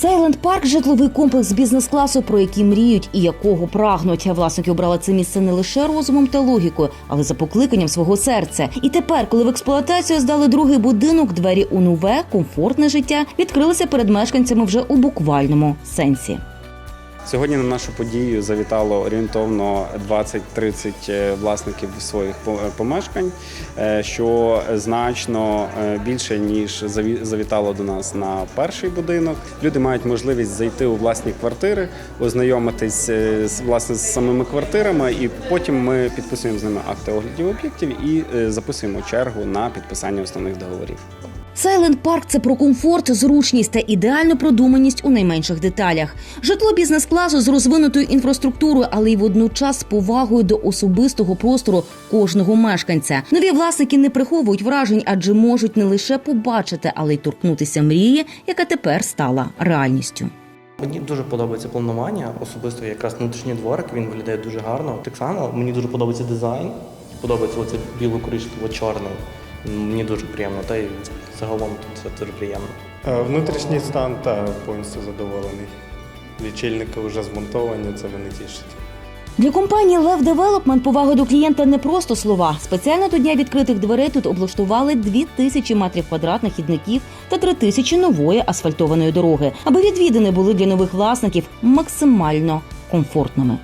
Сайленд Парк житловий комплекс бізнес-класу, про який мріють і якого прагнуть. Власники обрали це місце не лише розумом та логікою, але за покликанням свого серця. І тепер, коли в експлуатацію здали другий будинок, двері у нове, комфортне життя відкрилися перед мешканцями вже у буквальному сенсі. Сьогодні на нашу подію завітало орієнтовно 20-30 е, власників своїх помешкань, е, що значно е, більше ніж заві- завітало до нас на перший будинок. Люди мають можливість зайти у власні квартири, ознайомитись е, власне з самими квартирами, і потім ми підписуємо з ними акти оглядів об'єктів і е, записуємо чергу на підписання основних договорів. Сайленд Парк це про комфорт, зручність та ідеальну продуманість у найменших деталях. Житло бізнес-класу з розвинутою інфраструктурою, але й водночас з повагою до особистого простору кожного мешканця. Нові власники не приховують вражень, адже можуть не лише побачити, але й торкнутися мрії, яка тепер стала реальністю. Мені дуже подобається планування, особисто якраз внутрішній дворик, він виглядає дуже гарно. Так само мені дуже подобається дизайн, подобається оце біло-коричнево-чорний. Мені дуже приємно, та й загалом тут це дуже приємно. Е, Внутрішній стан та повністю задоволений. Лічильники вже змонтовані, це мене тішить. Для компанії Лев Девелопмент повага до клієнта не просто слова. Спеціально до дня відкритих дверей тут облаштували 2000 метрів квадратних хідників та 3000 нової асфальтованої дороги, аби відвідини були для нових власників максимально комфортними.